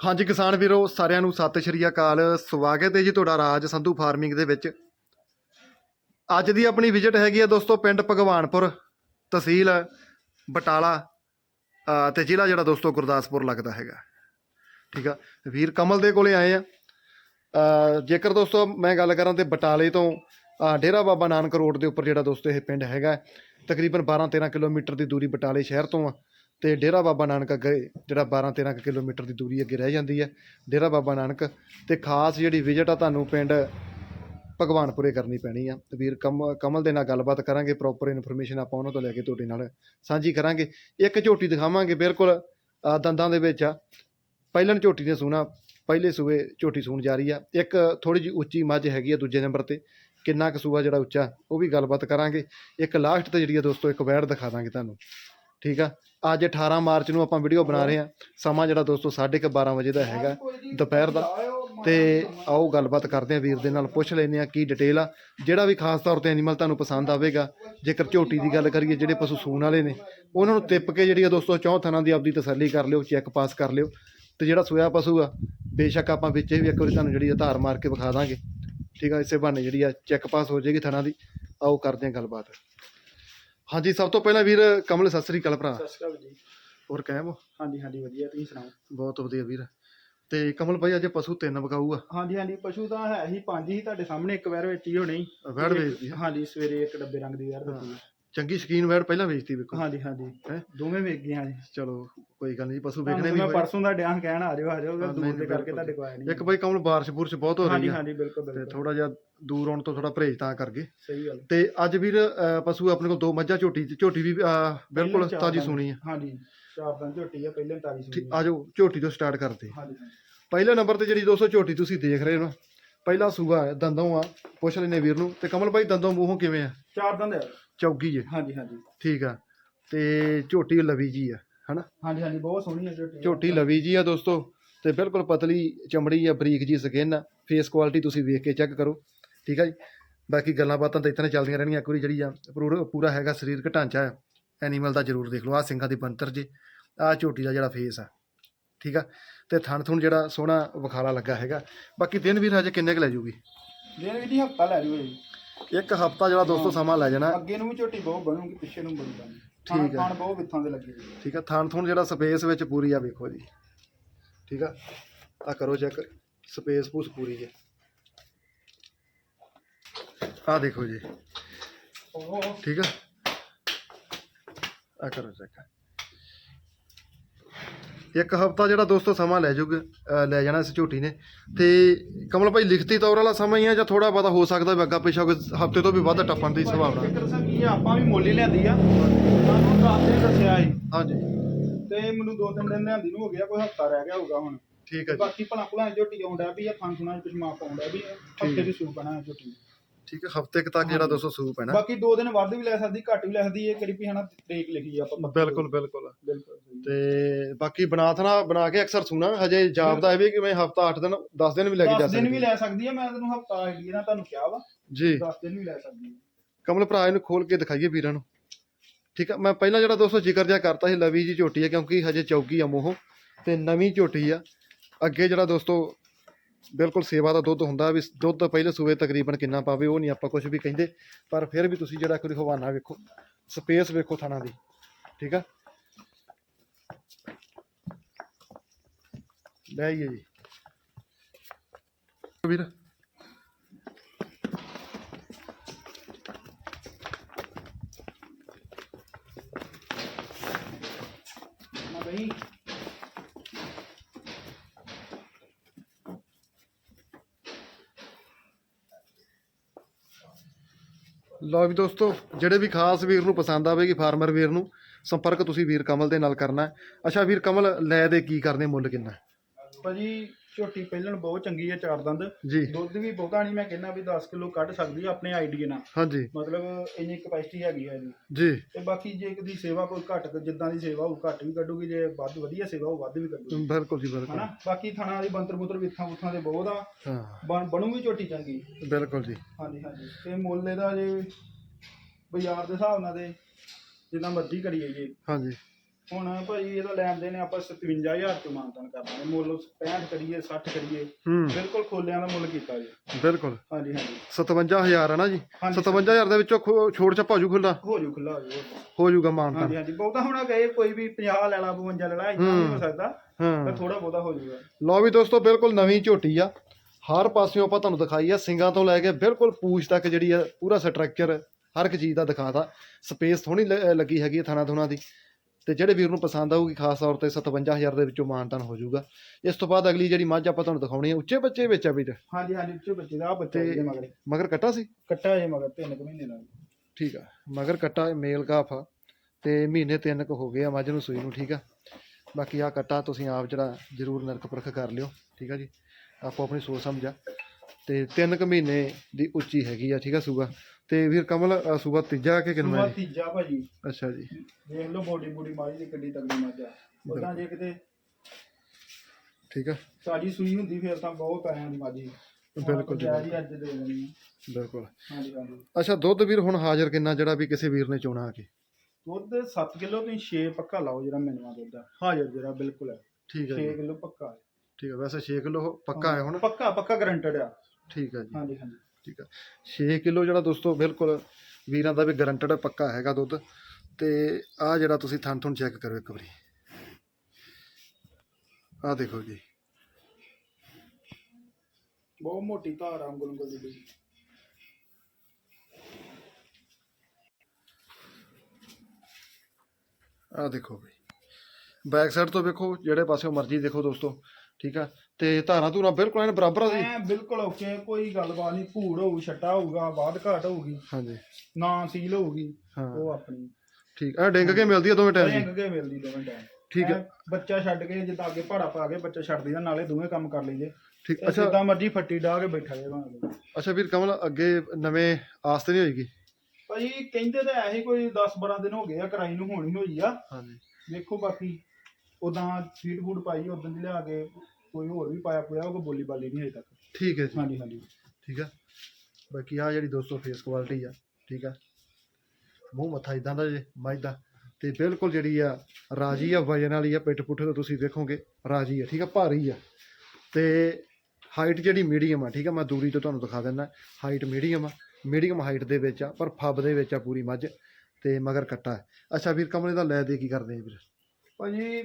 ਹਾਂਜੀ ਕਿਸਾਨ ਵੀਰੋ ਸਾਰਿਆਂ ਨੂੰ ਸਤਿ ਸ਼੍ਰੀ ਅਕਾਲ। ਸਵਾਗਤ ਹੈ ਜੀ ਤੁਹਾਡਾ ਰਾਜ ਸੰਧੂ ਫਾਰਮਿੰਗ ਦੇ ਵਿੱਚ। ਅੱਜ ਦੀ ਆਪਣੀ ਵਿਜ਼ਿਟ ਹੈਗੀ ਆ ਦੋਸਤੋ ਪਿੰਡ ਭਗਵਾਨਪੁਰ ਤਹਿਸੀਲ ਬਟਾਲਾ ਅ, ਤੇ ਜ਼ਿਲ੍ਹਾ ਜਿਹੜਾ ਦੋਸਤੋ ਗੁਰਦਾਸਪੁਰ ਲੱਗਦਾ ਹੈਗਾ। ਠੀਕ ਆ? ਵੀਰ ਕਮਲ ਦੇ ਕੋਲੇ ਆਏ ਆ। ਜੇਕਰ ਦੋਸਤੋ ਮੈਂ ਗੱਲ ਕਰਾਂ ਤੇ ਬਟਾਲੇ ਤੋਂ ਡੇਰਾ ਬਾਬਾ ਨਾਨਕ ਰੋਡ ਦੇ ਉੱਪਰ ਜਿਹੜਾ ਦੋਸਤੋ ਇਹ ਪਿੰਡ ਹੈਗਾ ਤਕਰੀਬਨ 12-13 ਕਿਲੋਮੀਟਰ ਦੀ ਦੂਰੀ ਬਟਾਲੇ ਸ਼ਹਿਰ ਤੋਂ ਆ। ਤੇ ਡੇਰਾ ਬਾਬਾ ਨਾਨਕ ਅੱਗੇ ਜਿਹੜਾ 12-13 ਕਿਲੋਮੀਟਰ ਦੀ ਦੂਰੀ ਅੱਗੇ ਰਹਿ ਜਾਂਦੀ ਹੈ, ਡੇਰਾ ਬਾਬਾ ਨਾਨਕ। ਤੇ ਖਾਸ ਜਿਹੜੀ ਵਿਜ਼ਿਟ ਆ ਤੁਹਾਨੂੰ ਪਿੰਡ ਭਗਵਾਨਪੁਰੇ ਕਰਨੀ ਪੈਣੀ ਆ। ਤੇ ਵੀਰ ਕਮ, ਕਮਲ ਦੇ ਨਾਲ ਗੱਲਬਾਤ ਕਰਾਂਗੇ ਪ੍ਰੋਪਰ ਇਨਫੋਰਮੇਸ਼ਨ ਆਪਾਂ ਉਹਨਾਂ ਤੋਂ ਲੈ ਕੇ ਤੁਹਾਡੇ ਨਾਲ ਸਾਂਝੀ ਕਰਾਂਗੇ। ਇੱਕ ਝੋਟੀ ਦਿਖਾਵਾਂਗੇ ਬਿਲਕੁਲ ਦੰਦਾਂ ਦੇ ਵਿੱਚ ਆ। ਪਹਿਲਣ ਝੋਟੀ ਨੇ ਸੂਣਾ, ਪਹਿਲੇ ਸੂਏ ਝੋਟੀ ਸੂਣ ਜਾ ਰਹੀ ਆ। ਇੱਕ ਥੋੜੀ ਜਿਹੀ ਉੱਚੀ ਮੱਝ ਹੈਗੀ ਆ ਦੂਜੇ ਨੰਬਰ ਤੇ। ਕਿੰਨਾ ਕੁ ਸੂਆ ਜਿਹੜਾ ਉੱਚਾ, ਉਹ ਵੀ ਗੱਲਬਾਤ ਕਰਾਂਗੇ। ਇੱਕ ਲਾਸਟ ਤੇ ਜਿਹੜੀ ਆ ਦੋਸਤੋ, ਇੱਕ ਵੈੜ ਦਿਖਾ ਦਾਂਗੇ ਤੁਹਾਨੂੰ। ਠੀਕ ਆ? ਅੱਜ 18 ਮਾਰਚ ਨੂੰ ਆਪਾਂ ਵੀਡੀਓ ਬਣਾ ਰਹੇ ਹਾਂ। ਸਮਾਂ ਜਿਹੜਾ ਦੋਸਤੋ 12:30 ਵਜੇ ਦਾ ਹੈਗਾ ਦੁਪਹਿਰ ਦਾ। ਤੇ ਆਓ ਗੱਲਬਾਤ ਕਰਦੇ ਹਾਂ ਵੀਰ ਦੇ ਨਾਲ, ਪੁੱਛ ਲੈਂਦੇ ਹਾਂ ਕੀ ਡਿਟੇਲ ਆ। ਜਿਹੜਾ ਵੀ ਖਾਸ ਤੌਰ ਤੇ ਐਨੀਮਲ ਤੁਹਾਨੂੰ ਪਸੰਦ ਆਵੇਗਾ, ਜੇਕਰ ਝੋਟੀ ਦੀ ਗੱਲ ਕਰੀਏ, ਜਿਹੜੇ ਪਸ਼ੂ ਸੂਣ ਵਾਲੇ ਨੇ, ਉਹਨਾਂ ਨੂੰ ਤਿੱਪ ਕੇ ਜਿਹੜੀ ਆ ਦੋਸਤੋ ਚੌਂ ਥਾਂ ਦੀ ਆਪਦੀ ਤਸੱਲੀ ਕਰ ਲਿਓ ਚੈੱਕ ਪਾਸ ਕਰ ਲਿਓ। ਤੇ ਜਿਹੜਾ ਸੋਇਆ ਪਸ਼ੂ ਆ, ਬੇਸ਼ੱਕ ਆਪਾਂ ਵਿੱਚੇ ਵੀ ਇੱਕ ਵਾਰੀ ਤੁਹਾਨੂੰ ਜਿਹੜੀ ਆਧਾਰ ਮਾਰ ਕੇ ਵਿਖਾ ਦਾਂਗੇ। ਠੀਕ ਆ, ਇਸੇ ਬਹਾਨੇ ਜਿਹੜੀ ਆ ਚੈੱਕ ਪਾਸ ਹੋ ਜਾਏਗੀ ਥਾਣਾ ਦੀ। ਆਓ ਕਰਦੇ ਹਾਂ ਗੱਲਬਾਤ। ਹਾਂਜੀ ਸਭ ਤੋਂ ਪਹਿਲਾਂ ਵੀਰ ਕਮਲ ਸਤਿ ਸ੍ਰੀ ਅਕਾਲ ਭਰਾ। ਸਤਿ ਸ਼੍ਰੀ ਅਕਾਲ ਜੀ। ਹੋਰ ਕਾਇਮ ਹੋ? ਹਾਂਜੀ ਹਾਂਜੀ ਵਧੀਆ ਤੁਸੀਂ ਸੁਣਾਓ? ਬਹੁਤ ਵਧੀਆ ਵੀਰ। ਤੇ ਕਮਲ ਭਾਈ ਅੱਜ ਪਸ਼ੂ ਤਿੰਨ ਵਿਕਾਊ ਆ। ਹਾਂਜੀ ਹਾਂਜੀ ਪਸ਼ੂ ਤਾਂ ਹੈ ਹੀ ਪੰਜ ਹੀ ਤੁਹਾਡੇ ਸਾਹਮਣੇ ਇੱਕ ਵਾਰ ਵਿੱਚ ਹੀ ਹੋਣੀ ਵੈੜ ਵੇਚਦੀ ਆ। ਹਾਂਜੀ ਸਵੇਰੇ ਇੱਕ ਡੱਬੇ ਰੰਗ ਦੀ ਵੈੜ ਦਿੱਤੀ। ਚੰਗੀ ਸ਼ਕੀਨ ਵੈੜ ਪਹਿਲਾਂ ਵੇਚਦੀ ਵੇਖੋ। ਹਾਂਜੀ ਹਾਂਜੀ। ਹੈਂ? ਦੋਵੇਂ ਵੇਚ ਗਏ ਹਾਂਜੀ ਚਲੋ। ਕੋਈ ਗੱਲ ਨਹੀਂ ਪਸ਼ੂ ਵੇਖਣੇ ਵੀ ਮੈਂ ਹੋਏ। ਪਰਸੋਂ ਦਾ ਡਿਆਨ ਕਹਿਣ ਆ ਜਾਓ ਆ ਜਾਓ ਹਾਂ, ਦੂਰ ਦੇ ਕਰਕੇ ਬਿਲਕੁਲ। ਤੁਹਾਡੇ ਕੋਲ ਆਇਆ ਨਹੀਂ। ਇੱਕ ਬਾਈ ਕਮਲ ਬਾਰਿਸ਼ ਬੁਰਸ਼ ਬਹੁਤ ਹੋ ਹਾਂਜੀ ਰਹੀ ਆ ਹਾਂਜੀ ਬਿਲਕੁਲ ਤੇ ਬਿਲਕੁਲ। ਥੋੜਾ ਜਿਹਾ ਦੂਰ ਆਉਣ ਤੋਂ ਥੋੜਾ ਪਰਹੇਜ਼ ਤਾਂ ਕਰ ਗਏ ਸਹੀ ਗੱਲ। ਤੇ ਅੱਜ ਵੀਰ ਪਸ਼ੂ ਆਪਣੇ ਕੋਲ ਦੋ ਮੱਝਾਂ ਝੋਟੀ ਝੋਟੀ ਵੀ ਬਿਲਕੁਲ ਪਹਿਲਾਂ ਚਾਰ ਤਾਜੀ ਦੰਦ। ਸੁਣੀ ਆ। ਹਾਂਜੀ ਚਾਰ ਦਿਨ ਝੋਟੀ ਆ ਪਹਿਲੇ ਤਾਰੀ ਸੁਣੀ ਠੀਕ ਆਜੋ ਝੋਟੀ ਤੋਂ ਸਟਾਰਟ ਕਰਦੇ। ਹਾਂਜੀ ਪਹਿਲੇ ਨੰਬਰ ਤੇ ਜਿਹੜੀ ਦੋਸਤੋ ਝੋਟੀ ਤੁਸੀਂ ਦੇਖ ਰਹੇ ਹੋ ਨਾ ਪਹਿਲਾ ਸੂਆ ਹੈ ਦੰਦੋਂ ਆ ਪੁੱਛ ਲੈਨੇ ਵੀਰ ਨੂੰ। ਤੇ ਕਮਲ ਭਾਈ ਦੰਦੋਂ ਮੂੰਹੋਂ ਕਿਵੇਂ ਆ? ਚਾਰ ਦਿਨ ਦੇ ਆ। ਚੌਗੀ ਹੈ ਹਾਂਜੀ ਹਾਂਜੀ। ਠੀਕ ਆ ਤੇ ਝੋਟੀ ਲਵੀ ਜੀ ਆ। ਹਨਾ? ਹਾਂਜੀ ਹਾਂਜੀ ਬਹੁਤ ਸੋਹਣੀ ਹੈ ਝੋਟੀ ਝੋਟੀ ਲਵੀ ਜੀ ਆ ਦੋਸਤੋ ਤੇ ਬਿਲਕੁਲ ਪਤਲੀ ਚਮੜੀ ਆ ਬਰੀਕ ਜੀ ਸਕਿਨ ਆ। ਫੇਸ ਕੁਆਲਿਟੀ ਤੁਸੀਂ ਵੇਖ ਕੇ ਚੈੱਕ ਕਰੋ ਠੀਕ ਆ ਜੀ? ਬਾਕੀ ਗੱਲਾਂ ਬਾਤਾਂ ਤਾਂ ਇਤਨੇ ਚੱਲਦੀਆਂ ਰਹਿਣਗੀਆਂ ਇੱਕ ਵਾਰੀ ਜਿਹੜੀ ਆ ਪੂਰਾ ਹੈਗਾ ਸਰੀਰਕ ਢਾਂਚਾ ਐਨੀਮਲ ਦਾ ਜ਼ਰੂਰ ਦੇਖ ਲਓ ਆ ਸਿੰਘਾਂ ਦੀ ਬੰਤਰ ਜੀ ਆ ਝੋਟੀ ਦਾ ਜਿਹੜਾ ਫੇਸ ਆ ਠੀਕ ਆ? ਤੇ ਥਣ ਥੁਣ ਜਿਹੜਾ ਸੋਹਣਾ ਵਿਖਾਲਾ ਲੱਗਾ ਹੈਗਾ। ਬਾਕੀ ਦਿਨ ਵੀ ਹਜੇ ਕਿੰਨੇ ਕੁ ਲੈ ਜੂਗੀ? ਦਿਨ ਵੀ ਦੀ ਹਫਤਾ ਲੈ ਜੂਗਾ ਇੱਕ ਹਫਤਾ ਜਿਹੜਾ ਦੋਸਤੋ ਸਮਾਂ ਲੈ ਜਾਣਾ। ਅੱਗੇ ਨੂੰ ਵੀ ਝੋਟੀ ਬਹੁਤ ਬਣੂਗੀ ਪਿੱਛੇ ਨੂੰ ਬਣੀ ਬਣੂ ਠੀਕ ਹੈ। ਖਾਣ ਬਹੁਤ ਵਿੱਥਾਂ ਦੇ ਲੱਗੇ ਜੀ ਠੀਕ ਆ ਥਣ ਥੁਣ ਜਿਹੜਾ ਸਪੇਸ ਵਿੱਚ ਪੂਰੀ ਆ ਵੇਖੋ ਜੀ। ਠੀਕ ਆ ਆ ਕਰੋ ਚੈੱਕ ਸਪੇਸ ਪੂਸ ਪੂਰੀ ਹੈ ਆ ਦੇਖੋ ਜੀ। ਉਹ ਠੀਕ ਆ। ਆ ਕਰੋ ਚੈੱਕ। ਇੱਕ ਹਫਤਾ ਜਿਹੜਾ ਦੋਸਤੋ ਸਮਾਂ ਲੈ ਜੂਗਾ ਲੈ ਜਾਣਾ ਇਸ ਝੋਟੀ ਨੇ। ਤੇ ਕਮਲ ਭਾਈ ਲਿਖਤੀ ਤੌਰ ਵਾਲਾ ਸਮਾਂ ਹੀ ਆ ਜਾਂ ਥੋੜਾ ਬਹੁਤਾ ਹੋ ਸਕਦਾ ਵੀ ਅੱਗਾ ਪਿਛਾ ਕੋਈ ਹਫ਼ਤੇ ਤੋਂ ਵੀ ਵੱਧ ਟੱਪਣ ਦੀ ਸੰਭਾਵਨਾ? ਫਿਕਰ ਸਾ ਕੀ ਆ, ਆਪਾਂ ਵੀ ਮੁੱਲ ਹੀ ਲਿਆਂਦੀ ਆ। ਤੁਹਾਨੂੰ ਦੱਸ ਦੇ ਦੱਸਿਆ ਸੀ। ਹਾਂਜੀ। ਤੇ ਮੈਨੂੰ ਦੋ ਤਿੰਨ ਦਿਨ ਲਿਆਂਦੀ ਨੂੰ ਹੋ ਗਿਆ ਕੋਈ ਹਫਤਾ ਰਹਿ ਗਿਆ ਹੋਊਗਾ ਹੁਣ। ਠੀਕ ਹੈ ਜੀ। ਬਾਕੀ ਭਲਾ ਭਲਾ ਝੋਟੀ ਆਉਂਦਾ ਵੀ ਆ ਥਾਂ ਥੁਣਾ ਪਿਛਮਾ ਪਾਉਂਦਾ ਵੀ ਹਫ਼ਤੇ ਦੀ ਸੂਪ ਬਣਾ ਝੋਟੀ ਠੀਕ ਹੈ ਹਫ਼ਤੇ ਕੁ ਤੱਕ ਜਿਹੜਾ ਦੋਸਤੋ ਸੂਪ ਹੈ ਨਾ ਬਾਕੀ ਦੋ ਦਿਨ ਵੱਧ ਵੀ ਲੈ ਸਕਦੀ ਘੱਟ ਵੀ ਲੈ ਸਕਦੀ ਇਹ ਵੀ ਹਨਾ ਟੇਕ ਲਿਖੀ ਆਪਾਂ। ਬਿਲਕੁਲ ਬਿਲਕੁਲ। ਬਿਲਕੁਲ। ਤੇ ਬਾਕੀ ਬਣਾ ਥਣਾ ਬਣਾ ਕੇ ਅਕਸਰ ਸੁਣਾ ਹਜੇ ਜਾਪਦਾ ਹੈ ਵੀ ਕਿ ਮੈਂ ਹਫਤਾ 8 ਦਿਨ 10 ਦਿਨ ਵੀ ਲੈ ਕੇ ਜਾ ਦਸ ਦਿਨ ਵੀ ਲੈ ਸਕਦੀ ਆ ਮੈਂ ਤੈਨੂੰ ਹਫਤਾ ਆਈਡੀ ਨਾਲ ਤੁਹਾਨੂੰ ਕਿਹਾ ਵਾ। ਜੀ। 10 ਦਿਨ ਵੀ ਲੈ ਸਕਦੀ ਆ ਕਮਲ ਭਰਾ ਇਹਨੂੰ ਖੋਲ ਕੇ ਦਿਖਾਈਏ ਵੀਰਾਂ ਨੂੰ। ਠੀਕ ਆ ਮੈਂ ਪਹਿਲਾਂ ਜਿਹੜਾ ਦੋਸਤੋ ਜ਼ਿਕਰ ਜਿਹਾ ਕਰਤਾ ਸੀ ਲਵੀ ਜੀ ਝੋਟੀ ਹੈ ਕਿਉਂਕਿ ਹਜੇ ਚੌਕੀ ਆ ਮੋਹ ਤੇ ਨਵੀਂ ਝੋਟੀ ਆ। ਅੱਗੇ ਜਿਹੜਾ ਦੋਸਤੋ ਬਿਲਕੁਲ ਸੇਵਾ ਦਾ ਦੁੱਧ ਹੁੰਦਾ ਵੀ ਦੁੱਧ ਪਹਿਲੇ ਸੂਏ ਤਕਰੀਬਨ ਕਿੰਨਾ ਪਾਵੇ ਉਹ ਨਹੀਂ ਆਪਾਂ ਕੁਝ ਵੀ ਕਹਿੰਦੇ ਪਰ ਫਿਰ ਵੀ ਤੁਸੀਂ ਜਿਹੜਾ ਕੋਈ ਹਵਾਨਾ ਵੇਖੋ ਸਪੇਸ ਵੇਖੋ ਥਾਣਾ ਦੀ। ਠੀਕ ਆ ਲੈ ਆਈਏ ਜੀ। ਵੀਰ। ਮੈਂ ਬਈ। ਲਓ ਵੀ ਦੋਸਤੋ ਜਿਹੜੇ ਵੀ ਖਾਸ ਵੀਰ ਨੂੰ ਪਸੰਦ ਆਵੇਗੀ ਫਾਰਮਰ ਵੀਰ ਨੂੰ ਸੰਪਰਕ ਤੁਸੀਂ ਵੀਰ ਕਮਲ ਦੇ ਨਾਲ ਕਰਨਾ ਹੈ। ਅੱਛਾ ਵੀਰ ਕਮਲ ਲੈ ਦੇ ਕੀ ਕਰਨੇ ਮੁੱਲ ਕਿੰਨਾ ਭਾਜੀ ਝੋਟੀ ਪਹਿਲਣ ਬਹੁਤ ਚੰਗੀ ਹੈ ਚਾਰ ਦੰਦ। ਜੀ। ਦੁੱਧ ਵੀ ਬਹੁਤਾ ਨਹੀਂ ਮੈਂ ਕਹਿੰਦਾ ਵੀ 10 ਕਿਲੋ ਕੱਢ ਸਕਦੀ ਆ ਆਪਣੇ ਆਈਡੀਆ ਨਾਲ। ਹਾਂਜੀ। ਮਤਲਬ ਇੰਨੀ ਕਪੈਸਿਟੀ ਹੈਗੀ ਹੈ ਜੀ ਜੀ। ਤੇ ਬਾਕੀ ਜੇ ਕਦੀ ਸੇਵਾ ਕੋਈ ਘੱਟ ਜਿੱਦਾਂ ਦੀ ਸੇਵਾ ਉਹ ਘੱਟ ਵੀ ਕੱਢੂਗੀ ਜੇ ਵੱਧ ਵਧੀਆ ਸੇਵਾ ਉਹ ਵੱਧ ਵੀ ਕੱਢੂਗੀ। ਬਿਲਕੁਲ ਜੀ ਬਿਲਕੁਲ। ਹਨਾ? ਬਾਕੀ ਥਾਣਾ ਦੀ ਬੰਤਰ ਬੁੰਤਰ ਵਿੱਥਾਂ ਬੁੱਥਾਂ ਦੇ ਬਹੁਤ ਆ। ਹਾਂ। ਬਣ ਬਣੂਗੀ ਝੋਟੀ ਚੰਗੀ। ਬਿਲਕੁਲ ਜੀ। ਹਾਂਜੀ ਹਾਂਜੀ। ਤੇ ਮੁੱਲ ਇਹਦਾ ਜੇ ਬਾਜ਼ਾਰ ਦੇ ਹਿਸਾਬ ਨਾਲ ਤੇ ਜਿੱਦਾਂ ਮਰਜ਼ੀ ਕਰੀਏ ਜੀ ਹਾਂਜੀ। ਹੁਣ ਭਾਈ ਇਹਦਾ ਲੈਣ ਦੇ ਨੇ ਆਪਾਂ 57000 ਚ ਮਾਨਤਨ ਕਰਨਾ ਮੁੱਲ 65 ਕਰੀਏ 60 ਕਰੀਏ ਹੂੰ। ਬਿਲਕੁਲ ਖੋਲਿਆਂ ਦਾ ਮੁੱਲ ਕੀਤਾ ਜੀ। ਬਿਲਕੁਲ। ਹਾਂਜੀ ਹਾਂਜੀ। 57000 ਹੈ ਨਾ ਜੀ। ਹਾਂਜੀ, 57000 ਦੇ ਵਿੱਚੋਂ ਖੋ- ਛੋੜ ਛੱਪਾ ਜੂ ਖੁੱਲਾ ਹੋ ਜੂ ਖੁੱਲਾ ਹੋ ਜੂ। ਹੋ ਜੂਗਾ ਮਾਨਤਾ ਹਾਂਜੀ ਹਾਂਜੀ। ਬਹੁਤਾ ਹੁਣ ਗਏ ਕੋਈ ਵੀ 50 ਲੈ ਲਾ 52 ਲੈ ਲਾ ਇੰਨਾ ਨਹੀਂ ਹੋ ਸਕਦਾ। ਹਾਂ। ਥੋੜਾ ਬਹੁਤਾ ਹੋ ਜੂਗਾ। ਲਓ ਵੀ ਦੋਸਤੋ ਬਿਲਕੁਲ ਨਵੀਂ ਝੋਟੀ ਆ। ਹਰ ਪਾਸਿਓਂ ਆਪਾਂ ਤੁਹਾਨੂੰ ਦਿਖਾਈ ਆ। ਸਿੰਗਾਂ ਤੋਂ ਲੈ ਕੇ ਬਿਲਕੁਲ ਪੂਛ ਤੱਕ ਜਿਹੜੀ ਆ ਪੂਰਾ ਸਟਰਕਚਰ ਹਰ ਇੱਕ ਚੀਜ਼ ਦਾ ਦਿਖਾਤਾ ਸਪੇਸ ਥੋੜੀ ਲੱਗੀ ਹੈਗੀ ਥਾਣਾ ਥੁਣਾ ਦੀ। ਤੇ ਜਿਹੜੇ ਵੀਰ ਨੂੰ ਪਸੰਦ ਆਊਗੀ ਖਾਸ ਤੌਰ ਤੇ 57000 ਦੇ ਵਿੱਚੋਂ ਮਾਨਤਾਨ ਹੋ ਜਾਊਗਾ ਇਸ ਤੋਂ ਬਾਅਦ ਅਗਲੀ ਜਿਹੜੀ ਮੱਝ ਆਪਾਂ ਤੁਹਾਨੂੰ ਦਿਖਾਉਣੀ ਆ ਉੱਚੇ ਬੱਚੇ ਵਿੱਚ ਆ ਵੀਰ। ਹਾਂਜੀ ਹਾਂਜੀ ਉੱਚੇ ਬੱਚੇ ਦਾ ਆ ਬੱਚਾ ਇਹਦੇ ਮਗਰ। ਮਗਰ ਕੱਟਾ ਸੀ? ਕੱਟਾ ਜੇ ਮਗਰ ਤਿੰਨ ਕੁ ਮਹੀਨੇ ਦਾ ਠੀਕ ਆ ਮਗਰ ਕੱਟਾ ਮੇਲ ਕਾਫ ਤੇ ਮਹੀਨੇ ਤਿੰਨ ਕੁ ਹੋ ਗਏ ਆ ਮੱਝ ਨੂੰ ਸੂਈ ਨੂੰ ਠੀਕ ਆ। ਬਾਕੀ ਆ ਕੱਟਾ ਤੁਸੀਂ ਆਪ ਜਿਹੜਾ ਜ਼ਰੂਰ ਨਰਕ ਪਰਖ ਕਰ ਲਿਓ ਠੀਕ ਆ ਜੀ। ਆਪੋ ਆਪਣੀ ਸੋਚ ਸਮਝਾ ਤੇ ਤਿੰਨ ਕੁ ਮਹੀਨੇ ਦੀ ਉੱਚੀ ਹੈਗੀ ਆ ਠੀਕ ਆ ਸੂਗਾ ਤੇ ਵੀਰ ਕਮਲ ਸੂਬਾ ਤੀਜਾ ਕਿ ਕਿੰਨਾ ਸੂਆ ਜੀ ਤੀਜਾ ਭਾਜੀ। ਅੱਛਾ ਜੀ। ਦੇਖ ਲਓ ਬੋਡੀ ਬੋਡੀ ਮਾਰੀ ਦੀ ਕਿੱਡੀ ਤਗੜੀ ਮੱਝ ਆ। ਉਦਾਂ ਜੇ ਕਿਤੇ ਠੀਕ ਆ। ਤਾਜੀ ਸੂਈ ਹੁੰਦੀ ਫਿਰ ਤਾਂ ਬਹੁਤ ਪੈਸਿਆਂ ਦੀ ਸੀ ਬਿਲਕੁਲ ਜੀ, ਜੀ ਅੱਜ ਦੇ ਦੇਣੀ ਆ। ਬਿਲਕੁਲ। ਹਾਂਜੀ ਹਾਂਜੀ। ਅੱਛਾ ਦੁੱਧ ਵੀਰ ਹੁਣ ਹਾਜ਼ਰ ਕਿੰਨਾ ਜਿਹੜਾ ਵੀ ਕਿਸੇ ਵੀਰ ਨੇ ਚੋਣਾ ਆ ਕੇ? ਦੁੱਧ 7 ਕਿਲੋ ਤੁਸੀਂ 6 ਪੱਕਾ ਲਾਓ ਜਿਹੜਾ ਮਿਲਵਾ ਦੁੱਧ ਆ। ਹਾਜ਼ਰ ਜਿਹੜਾ ਬਿਲਕੁਲ। ਹੈ ਠੀਕ ਆ 6 ਜੀ। ਕਿਲੋ ਪੱਕਾ ਹੈ ਠੀਕ ਆ ਵੈਸੇ 6 ਕਿਲੋ ਪੱਕਾ ਹੈ ਹੁਣ। ਪੱਕਾ ਪੱਕਾ ਗਰੰਟਡ ਆ। ਠੀਕ ਆ ਜੀ। ਹਾਂਜੀ ਹਾਂਜੀ। ਠੀਕ ਆ। 6 ਕਿਲੋ ਜਿਹੜਾ ਦੋਸਤੋ ਬਿਲਕੁਲ ਵੀਰਾਂ ਦਾ ਵੀ ਗਰੰਟਡ ਪੱਕਾ ਹੈਗਾ ਦੁੱਧ। ਤੇ ਆ ਜਿਹੜਾ ਤੁਸੀਂ ਥਣ ਥਣ ਚੈੱਕ ਕਰੋ ਇੱਕ ਵਾਰੀ। ਆ ਦੇਖੋ ਜੀ। ਬਹੁਤ ਮੋਟੀ ਧਾਰ ਆ ਉਂਗਲ ਉਂਗਲ ਦੀ। ਆ ਦੇਖੋ ਬਈ। ਬੈਕ ਸਾਈਡ ਤੋਂ ਵੇਖੋ ਜਿਹੜੇ ਪਾਸਿਓਂ ਮਰਜ਼ੀ ਦੇਖੋ ਦੋਸਤੋ। ਠੀਕ ਆ। ਤੇ ਧਾਰਾਂ ਧੂਰਾਂ ਬਿਲਕੁਲ ਐਨ ਬਰਾਬਰ ਆ ਜੀ। ਐ ਬਿਲਕੁਲ ਓਕੇ ਕੋਈ ਗੱਲਬਾਤ ਨਹੀਂ। ਭੂੜ ਹੋਊ ਛੱਟਾ ਹੋਊਗਾ ਬਾਦ ਘਾਟ ਹੋਊਗੀ। ਹਾਂਜੀ। ਨਾ ਸੀਲ ਹੋਊਗੀ ਹਾਂ। ਉਹ ਆਪਣੀ। ਠੀਕ ਆ ਡਿੰਗ ਕੇ ਮਿਲਦੀ ਆ ਦੋਵੇਂ ਟਾਈਮ ਜੀ ਰੰਗ ਕੇ ਮਿਲਦੀ ਦੋਵੇਂ ਟਾਈਮ ਠੀਕ ਹੈ। ਐਂ ਬੱਚਾ ਛੱਡ ਕੇ ਜਿੱਦਾਂ ਅੱਗੇ ਭਾੜਾ ਪਾ ਕੇ ਬੱਚਾ ਛੱਡ ਦਈਦਾ ਨਾਲੇ ਦੋਵੇਂ ਕੰਮ ਕਰ ਲਈਦੇ। ਠੀਕ ਅੱਛਾ। ਜਿੱਦਾਂ ਮਰਜ਼ੀ ਫੱਟੀ ਡਾ ਕੇ ਬੈਠਾ ਜੇ ਭਾਵੇਂ। ਅੱਛਾ ਵੀਰ ਕਮਲ ਅੱਗੇ ਨਵੇਂ ਆਸਤੇ ਨਹੀਂ ਹੋਏਗੀ? ਭਾਜੀ ਕਹਿੰਦੇ ਤਾਂ ਐ ਹੀ ਕੋਈ 10 12 ਦਿਨ ਹੋ ਗਏ ਆ ਕਰਾਈ ਨੂੰ ਹੋਣੀ ਹੋਈ ਆ। ਹਾਂਜੀ। ਵੇਖੋ ਬਾਕੀ ਉਦਾਂ ਫੀਡ ਫੂਡ ਪਾਈ ਉਦੋਂ ਦੀ ਲਿਆ ਕੇ ਕੋਈ ਹੋਰ ਵੀ ਪਾਇਆ ਪਿਆ ਉਹ ਬੋਲੀ ਬਾਲੀ ਨਹੀਂ ਹਜੇ ਤੱਕ। ਠੀਕ ਹੈ ਜੀ। ਹਾਂਜੀ ਹਾਂਜੀ। ਠੀਕ ਆ ਬਾਕੀ ਆ ਜਿਹੜੀ ਦੋਸਤੋ ਫੇਸ ਕੁਆਲਿਟੀ ਆ ਠੀਕ ਆ ਮੂੰਹ ਮੱਥਾ ਇਦਾਂ ਦਾ ਜੇ ਮੱਝ ਦਾ। ਤੇ ਬਿਲਕੁਲ ਜਿਹੜੀ ਆ ਰਾਜੀ ਆ ਵਜਨ ਵਾਲੀ ਆ ਪਿੱਠ ਪੁੱਠੇ ਤੋਂ ਤੁਸੀਂ ਵੇਖੋਗੇ ਰਾਜੀ ਆ ਠੀਕ ਆ ਭਾਰੀ ਆ। ਤੇ ਹਾਈਟ ਜਿਹੜੀ ਮੀਡੀਅਮ ਆ ਠੀਕ ਆ ਮੈਂ ਦੂਰੀ ਤੋਂ ਤੁਹਾਨੂੰ ਦਿਖਾ ਦਿੰਦਾ ਹਾਈਟ ਮੀਡੀਅਮ ਆ। ਮੀਡੀਅਮ ਹਾਈਟ ਦੇ ਵਿੱਚ ਆ ਪਰ ਫੱਬ ਦੇ ਵਿੱਚ ਆ ਪੂਰੀ ਮੱਝ ਤੇ ਮਗਰ ਕੱਟਾ। ਹੈ ਅੱਛਾ ਵੀਰ ਕਮਲੇ ਦਾ ਲੈ ਦੇ ਕੀ ਕਰਦੇ ਆ ਵੀਰ? ਭਾਜੀ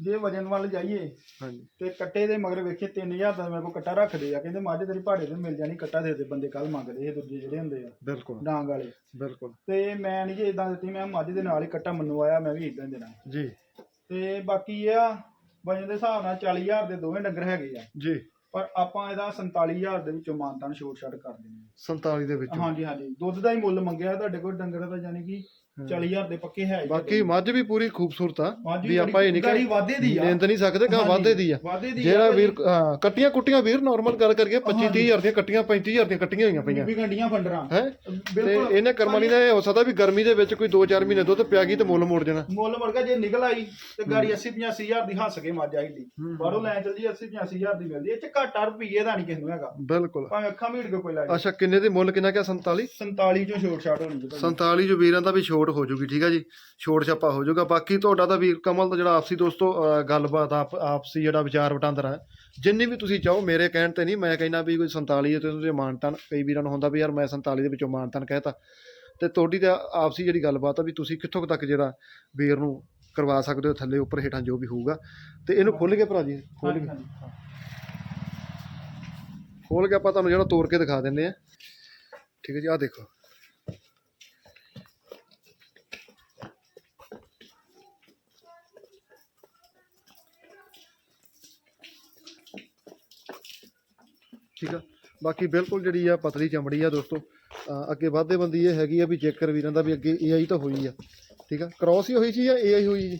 ਜੇ ਵਜਨ ਵੱਲ ਜਾਈਏ ਹਾਂਜੀ। ਤੇ ਕੱਟੇ ਦੇ ਮਗਰ ਵੇਖੇ 3000 ਦਾ ਮੇਰੇ ਕੋਲ ਕੱਟਾ ਰੱਖਦੇ ਆ। ਕਹਿੰਦੇ ਮੱਝ ਤੇਰੀ ਭਾੜੇ ਤੇ ਮਿਲ ਜਾਣੀ ਕੱਟਾ ਦੇ ਦੇ ਬੰਦੇ ਕੱਲ ਮੰਗਦੇ ਇਹ ਦੂਜੇ ਜਿਹੜੇ ਹੁੰਦੇ ਆ। ਬਿਲਕੁਲ। ਡਾਂਗ ਵਾਲੇ। ਬਿਲਕੁਲ। ਤੇ ਮੈਂ ਨਹੀਂ ਜੇ ਇਦਾਂ ਦਿੱਤੀ ਮੈਂ ਮੱਝ ਦੇ ਨਾਲ ਹੀ ਕੱਟਾ ਮੰਨਵਾਇਆ ਮੈਂ ਵੀ ਇਦਾਂ ਦੇਣਾ। ਜੀ। ਤੇ ਬਾਕੀ ਇਹ ਆ ਵਜਨ ਦੇ ਹਿਸਾਬ ਨਾਲ 40000 ਦੇ ਦੋਵੇਂ ਡੰਗਰ ਹੈਗੇ ਆ। ਜੀ। ਪਰ ਆਪਾਂ ਇਹਦਾ 47000 ਦੇ ਵਿੱਚੋਂ ਮਾਨਤਾਨ ਛੋਟ ਛੱਟ ਕਰ ਦਿੰਦੇ 47 ਦੇ ਵਿੱਚ। ਹਾਂ ਹਾਂਜੀ ਹਾਂਜੀ। ਦੁੱਧ ਦਾ ਹੀ ਮੁੱਲ ਮੰਗਿਆ ਤੁਹਾਡੇ ਕੋਲ ਡੰਗਰ ਦਾ ਯਾਨੀ ਕਿ 40000 ਦੇ ਪੱਕੇ ਹੈ ਬਾਕੀ ਮੱਝ ਵੀ ਪੂਰੀ ਖੂਬਸੂਰਤ ਆ ਮੱਝ ਵੀ ਵੀ ਆਪਾਂ ਇਹ ਨਹੀਂ ਗਾੜੀ ਵਾਧੇ ਦੀ ਆ। ਨਿੰਦ ਨਹੀਂ ਸਕਦੇ ਕਾ ਹਾਂਜੀ, ਵਾਧੇ ਦੀ ਆ। ਵਾਧੇ ਦੀ ਜਿਹੜਾ ਵੀਰ ਹਾਂ ਕੱਟੀਆਂ ਕੁੱਟੀਆਂ ਵੀਰ ਨਾਰਮਲ ਗੱਲ ਕਰੀਏ 25 30000 ਦੀਆਂ ਕੱਟੀਆਂ 35000 ਦੀਆਂ ਕੱਟੀਆਂ ਹੋਈਆਂ ਪਈਆਂ। ਵੀ ਗੰਡੀਆਂ ਫੰਡਰਾਂ। ਹੈ? ਤੇ ਬਿਲਕੁਲ। ਇਹਨੇ ਕਰਮਾਂ ਨੇ ਹੋ ਸਕਦਾ ਵੀ ਗਰਮੀ ਦੇ ਵਿੱਚ ਕੋਈ 2-4 ਮਹੀਨੇ ਦੁੱਧ ਪਿਆ ਗਈ ਤੇ ਮੁੱਲ ਮੋੜ ਜਾਣਾ ਮੁੱਲ ਮੁੜ ਗਿਆ ਜੇ ਨਿਕਲ ਆਈ ਤੇ ਗਾੜੀ 80 85000 ਦੀ ਹੱਸ ਕੇ ਮੱਝ ਆਈਦੀ ਹੂੰ। ਬਾਹਰੋਂ ਲੈ ਚੱਲ ਜੀ 80 85000 ਦੀ ਮਿਲਦੀ ਇਹ ਚ ਘਾਟਾ ਰੁਪਈਏ ਦਾ ਨਹੀਂ ਕਿਸੇ ਨੂੰ ਹੈਗਾ। ਬਿਲਕੁਲ। ਭਾਵੇਂ ਅੱਖਾਂ ਮੀਟ ਕੇ ਕੋਈ ਲੈ ਜਾਏ। ਅੱਛਾ ਕਿੰਨੇ ਦੇ ਮੁੱਲ ਕਿੰਨਾ ਕਿਆ? 47 47 ਚੋਂ ਛੋਟ ਛਾਟ ਹੋਣੀ ਜੀ ਭਾਜੀ। 47 ਜੋ ਵੀਰਾਂ ਦਾ ਵੀ ਛੋਟ ਹੋ ਜੂਗੀ ਠੀਕ ਆ ਜੀ? ਛੋਟ ਛਾਪਾ ਹੋ ਜਾਊਗਾ ਬਾਕੀ ਤੁਹਾਡਾ ਤਾਂ ਵੀਰ ਕਮਲ ਦਾ ਜਿਹੜਾ ਆਪਸੀ ਦੋਸਤੋ ਗੱਲਬਾਤ ਆਪ ਆਪਸੀ ਜਿਹੜਾ ਵਿਚਾਰ ਵਟਾਂਦਰਾ ਹੈ ਜਿੰਨੀ ਵੀ ਤੁਸੀਂ ਚਾਹੋ ਮੇਰੇ ਕਹਿਣ ਤੇ ਨਹੀਂ ਮੈਂ ਕਹਿੰਦਾ ਵੀ ਕੋਈ 47 ਤੇ ਤੁਸੀਂ ਮਾਨਤਨ ਕਈ ਵੀਰਾਂ ਨੂੰ ਹੁੰਦਾ ਵੀ ਯਾਰ ਮੈਂ 47 ਦੇ ਵਿੱਚੋਂ ਮਾਨਤਨ ਕਹਿਤਾ। ਤੇ ਤੁਹਾਡੀ ਤਾਂ ਆਪਸੀ ਜਿਹੜੀ ਗੱਲਬਾਤ ਆ ਵੀ ਤੁਸੀਂ ਕਿੱਥੋਂ ਤੱਕ ਜਿਹੜਾ ਵੀਰ ਨੂੰ ਕਰਵਾ ਸਕਦੇ ਹੋ ਥੱਲੇ ਉੱਪਰ ਹੇਠਾਂ ਜੋ ਵੀ ਹੋਊਗਾ। ਤੇ ਇਹਨੂੰ ਖੁੱਲ ਕੇ ਭਰਾ ਜੀ ਖੋਲ ਕੇ। ਹਾਂ। ਖੋਲ ਕੇ ਆਪਾਂ ਤੁਹਾਨੂੰ ਜਿਹੜਾ ਤੋੜ ਕੇ ਦਿਖਾ ਦਿੰਦੇ ਆ। ਠੀਕ ਹੈ ਜੀ ਆਹ ਦੇਖੋ। ਠੀਕ ਆ। ਬਾਕੀ ਬਿਲਕੁਲ ਜਿਹੜੀ ਆ ਪਤਲੀ ਚਮੜੀ ਆ ਦੋਸਤੋ ਅੱਗੇ ਵਾਧੇ ਬੰਦੀ ਇਹ ਹੈਗੀ ਆ ਵੀ ਜੇਕਰ ਵੀਰਾਂ ਦਾ ਵੀ ਅੱਗੇ ਏਆਈ ਤਾਂ ਹੋਈ ਆ ਠੀਕ ਆ। ਕ੍ਰਾਸ ਹੀ ਹੋਈ ਸੀ ਜਾਂ ਏਆਈ ਹੋਈ ਜੀ?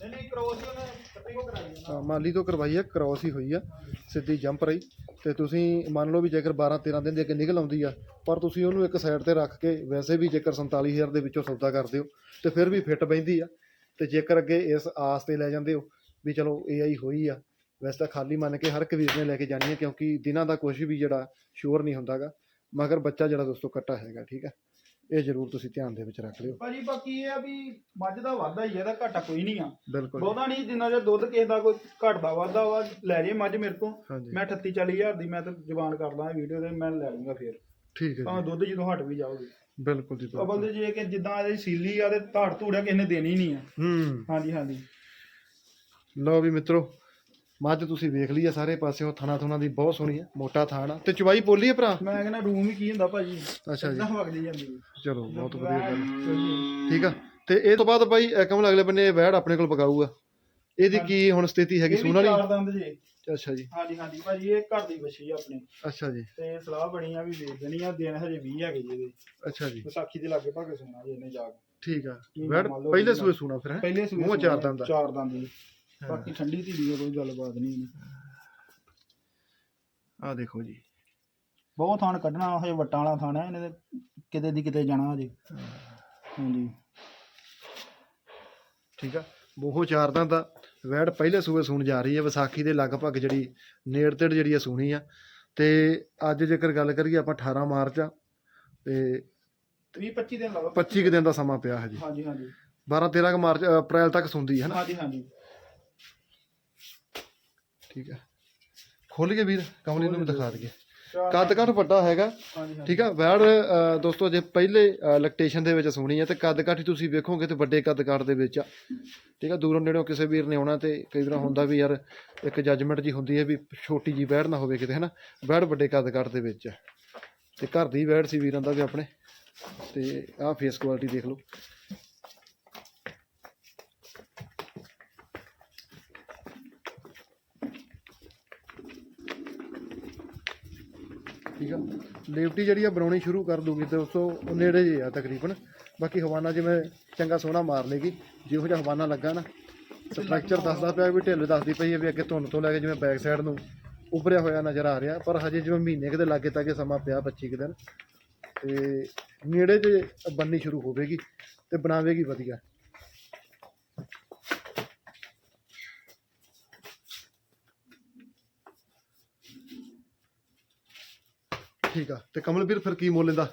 ਨਹੀਂ ਨਹੀਂ ਕ੍ਰੋਸ ਉਹਨੇ ਹਾਂ, ਮਾਲੀ ਤੋਂ ਕਰਵਾਈ ਆ ਕ੍ਰਾਸ ਹੀ ਹੋਈ ਆ ਸਿੱਧੀ ਜੰਪ ਰਹੀ। ਤੇ ਤੁਸੀਂ ਮੰਨ ਲਓ ਵੀ ਜੇਕਰ 12 13 ਦਿਨ ਦੇ ਅੱਗੇ ਨਿਕਲ ਆਉਂਦੀ ਆ ਪਰ ਤੁਸੀਂ ਉਹਨੂੰ ਇੱਕ ਸਾਈਡ ਤੇ ਰੱਖ ਕੇ ਵੈਸੇ ਵੀ ਜੇਕਰ 47000 ਦੇ ਵਿੱਚੋਂ ਸੌਦਾ ਕਰਦੇ ਹੋ ਤੇ ਫਿਰ ਵੀ ਫਿੱਟ ਬੈਂਦੀ ਆ। ਤੇ ਜੇਕਰ ਅੱਗੇ ਇਸ ਆਸ ਤੇ ਲੈ ਜਾਂਦੇ ਹੋ ਵੀ ਚਲੋ ਏਆਈ ਹੋਈ ਆ ਵੈਸੇ ਤਾਂ ਖਾਲੀ ਮੰਨ ਕੇ ਹਰ ਇੱਕ ਵੀਰ ਨੇ ਲੈ ਕੇ ਜਾਣੀ ਹੈ ਕਿਉਂਕਿ ਦਿਨਾਂ ਦਾ ਕੁਝ ਵੀ ਜਿਹੜਾ ਸ਼ੋਰ ਨਹੀਂ ਹੁੰਦਾਗਾ। ਮਗਰ ਬੱਚਾ ਜਿਹੜਾ ਦੋਸਤੋ ਕੱਟਾ ਹੈਗਾ ਠੀਕ ਹੈ? ਇਹ ਜ਼ਰੂਰ ਤੁਸੀਂ ਧਿਆਨ ਦੇ ਵਿੱਚ ਰੱਖ ਲਿਓ। ਭਾਜੀ ਬਾਕੀ ਇਹ ਆ ਵੀ ਮੱਝ ਦਾ ਵਾਧਾ ਹੀ ਆ, ਇਹਦਾ ਘਾਟਾ ਕੋਈ ਨਹੀਂ ਆ। ਬਿਲਕੁਲ। ਜੀ। ਬਹੁਤਾ ਨਹੀਂ ਜਿੰਨਾ ਜੇ ਦੁੱਧ ਕਿਸੇ ਦਾ ਕੋਈ ਘਟਦਾ ਵਾਧਾ ਵਾ ਲੈ ਜੇ ਮੱਝ ਮੇਰੇ ਤੋਂ। ਹਾਂਜੀ। ਮੈਂ 38 40 ਹਜ਼ਾਰ ਦੀ ਮੈਂ ਤਾਂ ਜ਼ਬਾਨ ਕਰਦਾ ਵੀਡੀਓ ਤੇ ਮੈਂ ਲੈ ਲੂੰਗਾ ਫੇਰ। ਠੀਕ ਹੈ ਭਾਵੇਂ ਜੀ ਦੁੱਧ ਜਦੋਂ ਹਟ ਵੀ ਜਾਊਗੀ। ਬਿਲਕੁਲ ਜੀ ਅਬਲ ਬਿਲਕੁਲ। ਤੇ ਜੇ ਕਿ ਜਿੱਦਾਂ ਇਹਦੀ ਸੀਲੀ ਆ ਤੇ ਧਾੜ ਧੂੜਿਆ ਕਿਸੇ ਨੇ ਦੇਣੀ ਨਹੀਂ ਆ। ਹੂੰ। ਹਾਂਜੀ ਹਾਂਜੀ। ਲਓ ਵੀ ਮਿੱਤਰੋ ਮੱਝ ਤੁਸੀਂ ਵੇਖ ਲਈ ਆ ਸਾਰੇ ਪਾਸਿਓਂ ਥਣਾ ਥੁਣਾ ਦੀ ਬਹੁਤ ਸੋਹਣੀ ਹੈ ਮੋਟਾ ਥਾਣ ਆ। ਤੇ ਚਵਾਈ ਬੋਲੀ ਹੈ ਭਰਾ? ਮੈਂ ਕਹਿੰਦਾ ਰੂਮ ਹੀ ਕੀ ਹੁੰਦਾ ਭਾਜੀ? ਅੱਛਾ ਜੀ। ਵਗਦੀ ਜਾਂਦੀ ਆ। ਚਲੋ ਬਹੁਤ ਵਧੀਆ ਗੱਲ। ਠੀਕ ਆ? ਤੇ ਇਹ ਤੋਂ ਬਾਅਦ ਬਾਈ ਕਮਲ ਅਗਲੇ ਬੰਨੇ ਵੈੜ ਆਪਣੇ ਕੋਲ ਪਕਾਊ ਆ ਇਹਦੀ ਕੀ ਹੁਣ ਸਥਿਤੀ ਹੈਗੀ? ਇਹ ਵੀ ਸੂਣ ਵਾਲੀ ਚਾਰ ਦੰਦ ਜੀ। ਅੱਛਾ ਜੀ। ਹਾਂਜੀ ਹਾਂਜੀ। ਭਾਜੀ ਇਹ ਘਰ ਦੀ ਬੱਚੀ ਆ ਆਪਣੀ। ਅੱਛਾ ਜੀ। ਤੇ ਸਲਾਹ ਬਣੀ ਆ ਵੀ ਵੇਚ ਦੇਣੀ ਆ ਦਿਨ ਹਜੇ 20 ਹੈਗੇ ਜੀ ਇਹਦੇ। ਅੱਛਾ ਜੀ। ਵਿਸਾਖੀ ਦੇ ਲਾਗੇ ਭਾਗੇ ਸੁਣਾ ਜੀ ਇਹਨੇ ਜਾ ਕੇ। ਠੀਕ ਆ। ਮੰਨ ਲਓ ਪਹਿਲੇ ਸੂਏ ਸੂਣਾ ਫਿਰ ਹੈ? ਪਹਿਲੇ ਸੂਏ ਮੂੰਹ ਚਾਰ ਦੰਦ ਆ। ਚਾਰ ਦੰਦ ਜੀ। ਬਾਕੀ ਠੰਡੀ ਧੀਰੀ ਆ, ਕੋਈ ਗੱਲਬਾਤ ਨਹੀਂ ਇਹਨੂੰ। ਆ ਦੇਖੋ ਜੀ। ਬਹੁਤ ਥਾਣ ਕੱਢਣਾ ਹਜੇ ਵੱਟਾਂ ਵਾਲਾ ਥਾਣ ਹੈ ਇਹਨੇ ਤੇ ਕਿਤੇ ਦੀ ਕਿਤੇ ਜਾਣਾ ਹਜੇ। ਹਾਂਜੀ। ਠੀਕ ਆ। ਬੋਹੋ ਚਾਰ ਦਾ ਵੈੜ ਪਹਿਲੇ ਸੂਏ ਸੂਣ ਜਾ ਰਹੀ ਹੈ ਵਿਸਾਖੀ ਦੇ ਲਗਭਗ ਜਿਹੜੀ ਨੇੜ ਤੇੜ ਜਿਹੜੀ ਆ ਸੂਣੀ ਆ। ਤੇ ਅੱਜ ਜੇਕਰ ਗੱਲ ਕਰੀਏ ਆਪਾਂ 18 ਮਾਰਚ ਆ ਤੇ 20 25 ਦਿਨ ਲਾ ਲਓ। 25 ਕੁ ਦਿਨ ਦਾ ਸਮਾਂ ਪਿਆ ਹਜੇ ਹਾਂਜੀ ਹਾਂਜੀ। 12 13 ਕੁ ਮਾਰਚ ਅ, ਅਪ੍ਰੈਲ ਤੱਕ ਸੁਣਦੀ ਹੈ ਨਾ। ਹਾਂਜੀ ਹਾਂਜੀ। ਠੀਕ ਹੈ। ਖੋਲ ਕੇ ਵੀਰ ਕਮਲੀ ਨੂੰ ਵੀ ਦਿਖਾ ਦਈਏ। ਕੱਦ ਕੱਦ ਵੱਡਾ ਹੈਗਾ। ਠੀਕ ਆ ਵੈੜ ਦੋਸਤੋ ਜੇ ਪਹਿਲੇ ਲੈਕਟੇਸ਼ਨ ਦੇ ਵਿੱਚ ਸੁਣੀ ਹੈ ਤੇ ਕੱਦ ਹੀ ਤੁਸੀਂ ਵੇਖੋਗੇ ਤੇ ਵੱਡੇ ਕੱਦ ਕੱਟ ਦੇ ਵਿੱਚ ਆ। ਠੀਕ ਆ ਦੂਰੋਂ ਨੇੜੋਂ ਕਿਸੇ ਵੀਰ ਨੇ ਆਉਣਾ ਤੇ ਕਈ ਵਾਰ ਹੁੰਦਾ ਵੀ ਯਾਰ ਇੱਕ ਜੱਜਮੈਂਟ ਜੀ ਹੁੰਦੀ ਹੈ ਵੀ ਛੋਟੀ ਜੀ ਵੈੜ ਨਾ ਹੋਵੇ ਕਿਤੇ ਹਨਾ? ਵੈੜ ਵੱਡੇ ਕੱਦ ਕੱਟ ਦੇ ਵਿੱਚ ਆ। ਤੇ ਘਰ ਦੀ ਵੈੜ ਸੀ ਵੀਰਾਂ ਦਾ ਵੀ ਆਪਣੇ। ਤੇ ਆਹ ਫੇਸ ਕੁਆਲਿਟੀ ਦੇਖ ਲਓ। ਠੀਕ ਆ। ਲੇਵਟੀ ਜਿਹੜੀ ਆ, ਬਣਾਉਣੀ ਸ਼ੁਰੂ ਕਰ ਦੂਗੀ ਤੇ ਉਸ ਤੋਂ ਨੇੜੇ ਜੇ ਆ ਤਕਰੀਬਨ। ਬਾਕੀ ਹਵਾਨਾ ਜਿਵੇਂ ਚੰਗਾ ਸੋਹਣਾ ਮਾਰ ਲੇਗੀ। ਜਿਹੋ ਜਿਹਾ ਹਵਾਨਾ ਲੱਗਾ ਨਾ ਸਟਰਕਚਰ ਦੱਸਦਾ ਪਿਆ ਵੀ ਢਿੱਲ ਦੱਸਦੀ ਪਈ ਹੈ ਵੀ ਅੱਗੇ ਧੁੰਨ ਤੋਂ ਲੈ ਕੇ ਜਿਵੇਂ ਬੈਕ ਸਾਈਡ ਨੂੰ ਉੱਭਰਿਆ ਹੋਇਆ ਨਜ਼ਰ ਆ ਰਿਹਾ। ਪਰ ਹਜੇ ਜਿਵੇਂ ਮਹੀਨੇ ਕਿਤੇ ਲਾਗੇ ਤੱਕ ਸਮਾਂ ਪਿਆ 25 ਕੁ ਦਿਨ। ਤੇ ਨੇੜੇ ਜੇ ਬੰਨੀ ਸ਼ੁਰੂ ਹੋਵੇਗੀ ਤੇ ਬਣਾਵੇਗੀ ਵਧੀਆ। ਠੀਕ ਆ। ਤੇ ਕਮਲਵੀਰ ਫਿਰ ਕੀ ਮੁੱਲ ਇਹਦਾ?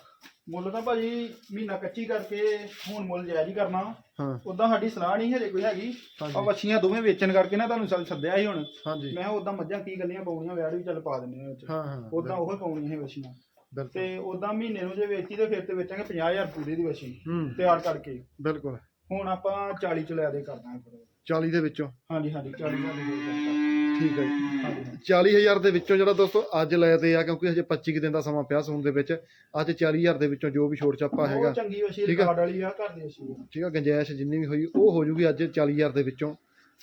ਮੁੱਲ ਤਾਂ ਭਾਜੀ ਮਹੀਨਾ ਕੱਚੀ ਕਰਕੇ ਹੁਣ ਮੁੱਲ ਜਾਇਜ਼ ਹੀ ਕਰਨਾ। ਹਾਂ। ਉਦਾਂ ਸਾਡੀ ਸਲਾਹ ਨਹੀਂ ਹਜੇ ਕੋਈ ਹੈਗੀ। ਹਾਂਜੀ। ਆ ਵੱਛੀਆਂ ਦੋਵੇਂ ਵੇਚਣ ਕਰਕੇ ਨਾ ਤੁਹਾਨੂੰ ਸੱਦ- ਸੱਦਿਆ ਸੀ ਹੁਣ। ਹਾਂਜੀ। ਮੈਂ ਉਦਾਂ ਮੱਝਾਂ ਕੀ ਗੱਲੀਆਂ ਪਾਉਣੀਆਂ ਵਿਆਹ ਵੀ ਚੱਲ ਪਾ ਦਿੰਦੇ ਆ ਵਿੱਚ। ਹਾਂ ਹਾਂ। ਉਦਾਂ ਉਹ ਪਾਉਣੀਆਂ ਸੀ ਵੱਛੀਆਂ। ਬਿਲਕੁਲ। ਤੇ ਉਦਾਂ ਮਹੀਨੇ ਨੂੰ ਜੇ ਵੇਚੀ ਤੇ ਫਿਰ ਤੇ ਵੇਚਾਂਗੇ 50000 ਪੂਰੇ ਦੀ ਵੱਛੀ ਹੂੰ। ਤਿਆਰ ਕਰਕੇ। ਬਿਲਕੁਲ। ਹੁਣ ਆਪਾਂ 40 ਚ ਲੈ ਦੇ ਫਿਰ 40 ਦੇ ਵਿੱਚੋਂ? ਹਾਂਜੀ ਹਾਂਜੀ 40000 ਦੀ ਦੇ ਕਰਤਾ ਠੀਕ ਹੈ ਜੀ। ਹਾਂਜੀ। ਹਾਂਜੀ 40000 ਦੇ ਵਿੱਚੋਂ ਜਿਹੜਾ ਦੋਸਤੋ ਅੱਜ ਲਏ ਤੇ ਆ ਕਿਉਂਕਿ ਹਜੇ 25 ਕੁ ਦਿਨ ਦਾ ਸਮਾਂ ਪਿਆ ਸੂਣ ਦੇ ਵਿੱਚ ਅੱਜ 40000 ਦੇ ਵਿੱਚੋਂ ਜੋ ਵੀ ਛੋਟ ਛਾਪਾ ਹੈਗਾ। ਉਹ ਚੰਗੀ ਵੱਛੀ ਠੀਕ ਆ। ਰਿਕਾਰਡ ਵਾਲੀ ਆ ਘਰ ਦੀ ਆ। ਠੀਕ ਆ ਗੰਜੈਸ਼ ਜਿੰਨੀ ਵੀ ਹੋਈ ਉਹ ਹੋ ਜੂਗੀ ਅੱਜ 40000 ਦੇ ਵਿੱਚੋਂ।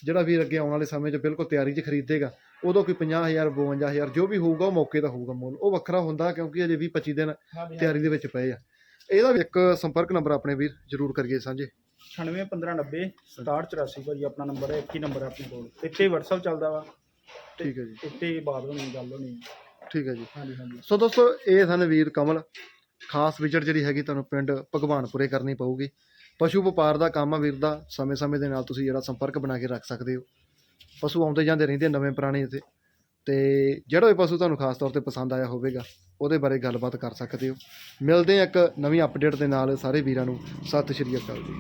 ਜਿਹੜਾ ਵੀ ਅੱਗੇ ਆਉਣ ਵਾਲੇ ਸਮੇਂ 'ਚ ਬਿਲਕੁਲ ਤਿਆਰੀ 'ਚ ਖਰੀਦੇਗਾ ਉਦੋਂ ਕੋਈ 50000 52000 ਜੋ ਵੀ ਹੋਊਗਾ ਉਹ ਮੌਕੇ ਦਾ ਹੋਊਗਾ ਮੁੱਲ। ਉਹ ਵੱਖਰਾ ਹੁੰਦਾ ਕਿਉਂਕਿ ਅਜੇ 20 25 ਦਿਨ ਹਾਂਜੀ। ਤਿਆਰੀ ਦੇ ਵਿੱਚ ਪਏ ਆ। ਇਹਦਾ ਵੀ ਇੱਕ ਸੰਪਰਕ ਨੰਬਰ ਆਪਣੇ ਵੀਰ ਜਰੂਰ ਕਰੀਏ ਸਾਂਝੇ। 98 1590 6784 ਭਾਜੀ ਆਪਣਾ ਨੰਬਰ ਹੈ ਇੱਕ ਹੀ ਨੰਬਰ ਹੈ ਆਪਣੇ ਕੋਲ। ਇੱਥੇ WhatsApp ਚੱਲਦਾ ਵਾ। ਠੀਕ ਹੈ ਜੀ। ਇੱਥੇ ਹੀ ਬਾਤ ਹੋਣੀ ਗੱਲ ਹੋਣੀ ਠੀਕ ਹੈ ਜੀ। ਹਾਂਜੀ ਹਾਂਜੀ। ਸੋ ਦੋਸਤੋ ਇਹ ਸਨ ਵੀਰ ਕਮਲ। ਖਾਸ ਵਿਜ਼ਿਟ ਜਿਹੜੀ ਹੈਗੀ ਤੁਹਾਨੂੰ ਪਿੰਡ ਭਗਵਾਨਪੁਰੇ ਕਰਨੀ ਪਊਗੀ। ਪਸ਼ੂ ਵਪਾਰ ਦਾ ਕੰਮ ਆ ਵੀਰ ਦਾ। ਸਮੇਂ-ਸਮੇਂ ਦੇ ਨਾਲ ਤੁਸੀਂ ਜਿਹੜਾ ਸੰਪਰਕ ਬਣਾ ਕੇ ਰੱਖ ਸਕਦੇ ਹੋ। ਪਸ਼ੂ ਆਉਂਦੇ ਜਾਂਦੇ ਰਹਿੰਦੇ ਆ ਨਵੇਂ ਪੁਰਾਣੇ ਇੱਥੇ। ਅਤੇ ਜਿਹੜਾ ਵੀ ਪਸ਼ੂ ਤੁਹਾਨੂੰ ਖਾਸ ਤੌਰ ਤੇ ਪਸੰਦ ਆਇਆ ਹੋਵੇਗਾ, ਉਹਦੇ ਬਾਰੇ ਗੱਲਬਾਤ ਕਰ ਸਕਦੇ ਹੋ। ਮਿਲਦੇ ਹਾਂ ਇੱਕ ਨਵੀਂ ਅਪਡੇਟ ਦੇ ਨਾਲ ਸਾਰੇ ਵੀਰਾਂ ਨੂੰ। ਸਤਿ ਸ਼੍ਰੀ ਅਕਾਲ ਜੀ।